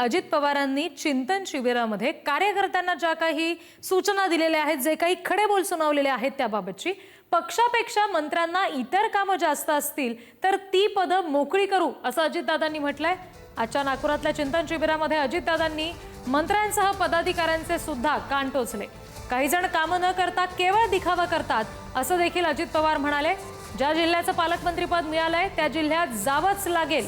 अजित पवारांनी चिंतन शिबिरामध्ये कार्यकर्त्यांना ज्या काही सूचना दिलेल्या आहेत जे काही खडे बोल सुनावलेले आहेत त्याबाबतची पक्षापेक्षा मंत्र्यांना इतर कामं जास्त असतील तर ती पदं मोकळी करू असं अजितदादांनी म्हटलंय. आजच्या नागपुरातल्या चिंतन शिबिरामध्ये अजितदादांनी मंत्र्यांसह पदाधिकाऱ्यांचे सुद्धा कान टोचले. काही जण कामं न करता केवळ दिखावा करतात असं देखील अजित पवार म्हणाले. ज्या जिल्ह्याचं पालकमंत्रीपद मिळालंय त्या जिल्ह्यात जावंच लागेल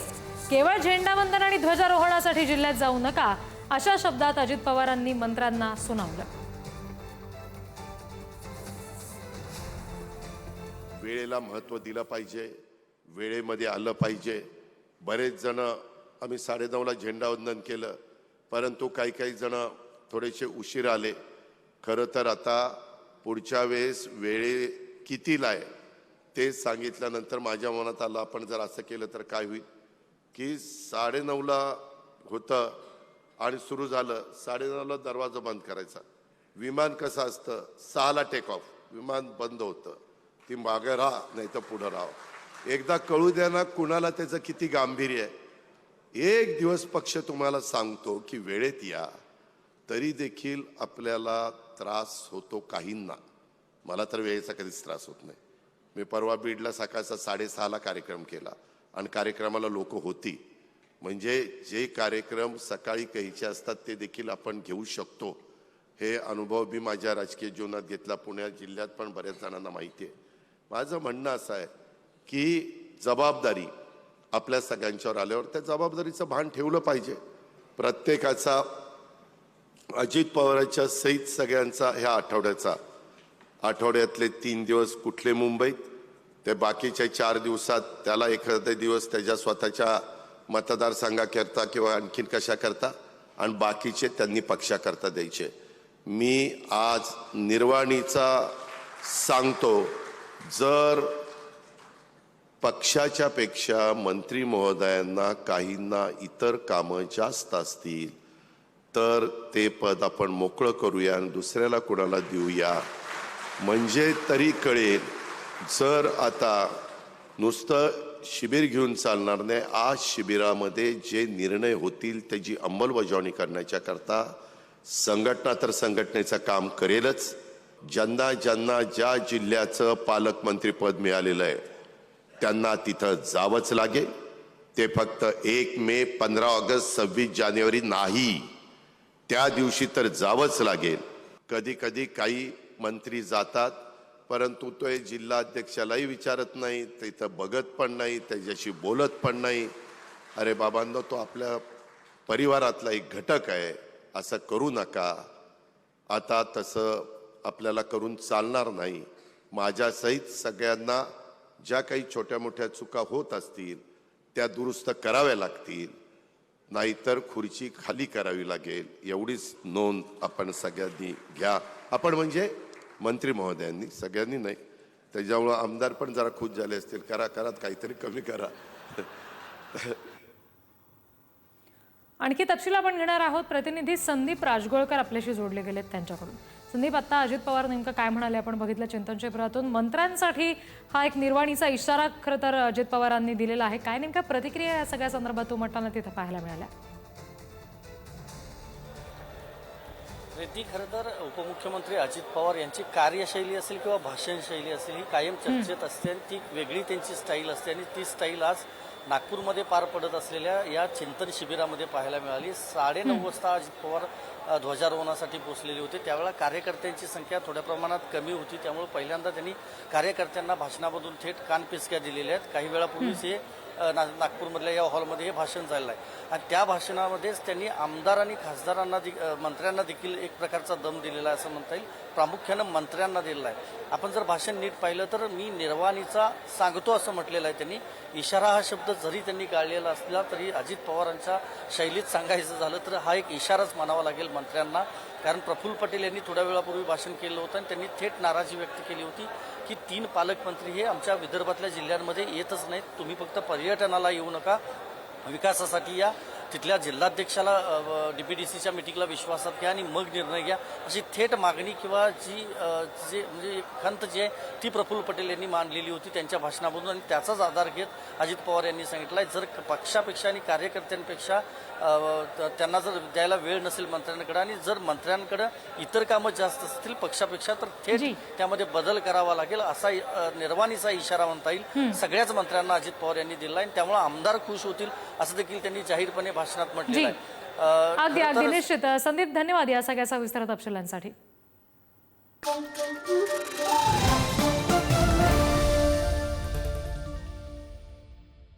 केवळ झेंडावंदन आणि ध्वजारोहणासाठी जिल्ह्यात जाऊ नका अशा शब्दात अजित पवारांनी मंत्र्यांना सुनावलं. वेळेला महत्त्व दिलं पाहिजे वेळेमध्ये आलं पाहिजे. बरेच जण आम्ही साडेनऊला झेंडावंदन केलं परंतु काही काही जण थोडेसे उशीर आले. खरं तर आता पुढच्या वेळेस वेळे कितीला आहे ते सांगितल्यानंतर माझ्या मनात आलं आपण जर असं केलं तर काय होईल? की साडेनऊला होतं आणि सुरू झालं. साडेनऊला दरवाजा बंद करायचा. विमान कसं असतं? सहाला टेक ऑफ विमान बंद होतं. ती मागं राहा नाही तर पुढं राहा. एकदा कळू द्या ना कुणाला त्याचं किती गांभीर्य आहे. एक दिवस पक्ष तुम्हाला सांगतो की वेळेत या. तरी देखील आपल्याला त्रास होतो काहींना. मला तर वेळेचा कधीच त्रास होत नाही. मी परवा बीडला सकाळचा साडेसहाला कार्यक्रम केला. आणि कार्यक्रमाला लोक होती. म्हणजे जे कार्यक्रम सकाळी काहीचे असतात ते देखील आपण घेऊ शकतो. हे अनुभव मी माझ्या राजकीय जीवनात घेतला. पुण्या जिल्ह्यात पण बऱ्याच जणांना माहिती आहे. माझं म्हणणं असं आहे की जबाबदारी आपल्या सगळ्यांच्यावर आल्यावर त्या जबाबदारीचं भान ठेवलं पाहिजे. प्रत्येकाचा अजित पवारांच्या सहित सगळ्यांचा ह्या आठवड्याचा. आठवड्यातले तीन दिवस कुठले मुंबईत ते बाकीच्या चार दिवसात त्याला एखादा दिवस त्याच्या स्वतःच्या मतदारसंघाकरता किंवा आणखीन कशा करता? आणि बाकीचे त्यांनी पक्षाकरता द्यायचे. मी आज निर्वाणीचा सांगतो जर पक्षाच्या पेक्षा मंत्री महोदयांना काहींना इतर कामं जास्त असतील तर ते पद आपण मोकळं करूया आणि दुसऱ्याला कुणाला देऊया. म्हणजे तरी कळेल जर आता नुसतं शिबिर घेऊन चालणार नाही. आज शिबिरामध्ये जे निर्णय होतील त्याची अंमलबजावणी करण्याच्या करता संघटना तर संघटनेचं काम करेलच. ज्यांना ज्यांना ज्या जिल्ह्याचं पालकमंत्रीपद मिळालेलं आहे त्यांना तिथं जावंच लागेल. ते फक्त एक मे पंधरा ऑगस्ट सव्वीस जानेवारी नाही त्या दिवशी तर जावंच लागेल. कधी कधी काही मंत्री जातात परंतु तो हे जिल्हाध्यक्षालाही विचारत नाही तिथं बघत पण नाही त्याच्याशी बोलत पण नाही. अरे बाबांनो तो आपल्या परिवारातला एक घटक आहे असं करू नका. आता तसं आपल्याला करून चालणार नाही. माझ्यासहित सगळ्यांना ज्या काही छोट्या मोठ्या चुका होत असतील त्या दुरुस्त कराव्या लागतील. नाहीतर खुर्ची खाली करावी लागेल. एवढीच नोंद आपण सगळ्यांनी घ्या. आपण म्हणजे मंत्री महोदयांनी सगळ्यांनी नाही. त्याच्यामुळं आमदार पण जरा खुश झाले असतील. करा करा काहीतरी कमी करा. आणखी तपशील आपण घेणार आहोत. प्रतिनिधी संदीप राजगोळकर आपल्याशी जोडले गेलेत त्यांच्याकडून. संदीप आता अजित पवार नेमकं काय म्हणाले? आपण बघितलं चिंतन मंत्र्यांसाठी हा एक निर्वाणीचा इशारा खरं तर अजित पवारांनी दिलेला आहे. काय नेमक्या प्रतिक्रिया या सगळ्या संदर्भात उमटताना तिथं पाहायला मिळाल्या? रेड्डी खरं तर उपमुख्यमंत्री अजित पवार यांची कार्यशैली असेल किंवा भाषणशैली असेल ही कायम चर्चेत असते आणि ती वेगळी त्यांची स्टाईल असते आणि ती स्टाईल आज नागपूरमध्ये पार पडत असलेल्या या चिंतन शिबिरामध्ये पाहायला मिळाली. साडेनऊ वाजता अजित पवार ध्वजारोहणासाठी पोहोचलेले होते. त्यावेळेला कार्यकर्त्यांची संख्या थोड्या प्रमाणात कमी होती. त्यामुळे पहिल्यांदा त्यांनी कार्यकर्त्यांना भाषणामधून थेट कानपिचक्या दिलेल्या आहेत. काही वेळापूर्वीच हे ना नागपूरमधल्या या हॉलमध्ये हे भाषण झालेलं आहे. आणि त्या भाषणामध्येच त्यांनी आमदार आणि खासदारांना दे- मंत्र्यांना देखील एक प्रकारचा दम दिलेला आहे असं म्हणता येईल. प्रामुख्यानं मंत्र्यांना दिलेला आहे. आपण जर भाषण नीट पाहिलं तर मी निर्वाणीचा सांगतो असं म्हटलेलं आहे त्यांनी. इशारा हा शब्द जरी त्यांनी गाळलेला असला तरी अजित पवारांच्या शैलीत सांगायचं झालं तर हा एक इशाराच मानावा लागेल मंत्र्यांना. कारण प्रफुल्ल पटेल यांनी थोड्या वेळापूर्वी भाषण केलं होतं आणि त्यांनी थेट नाराजी व्यक्त केली होती की तीन पालकमंत्री हे आमच्या विदर्भातल्या जिल्ह्यांमध्ये येतच नाहीत. तुम्ही फक्त पर्यटनाला येऊ नका. विकासासाठी या. तिथल्या जिल्हाध्यक्षाला डी पी डी सीच्या मिटिंगला विश्वासात घ्या आणि मग निर्णय घ्या. अशी थेट मागणी किंवा जी जे म्हणजे खंत जी आहे ती प्रफुल्ल पटेल यांनी मांडलेली होती त्यांच्या भाषणामधून आणि त्याचाच आधार घेत अजित पवार यांनी सांगितलं आहे जर पक्षापेक्षा आणि कार्यकर्त्यांपेक्षा त्यांना जर द्यायला वेळ नसेल मंत्र्यांकडे आणि जर मंत्र्यांकडे इतर कामं जास्त असतील पक्षापेक्षा तर थेट त्यामध्ये बदल करावा लागेल असा निर्वाणीचा इशारा म्हणता येईल. सगळ्याच मंत्र्यांना अजित पवार यांनी दिला आणि त्यामुळे आमदार खुश होतील असं देखील त्यांनी जाहीरपणे भाषणात म्हटलेलं अगदी अगदी निश्चित संदीप धन्यवाद या सगळ्या सविस्तर तपशिलांसाठी.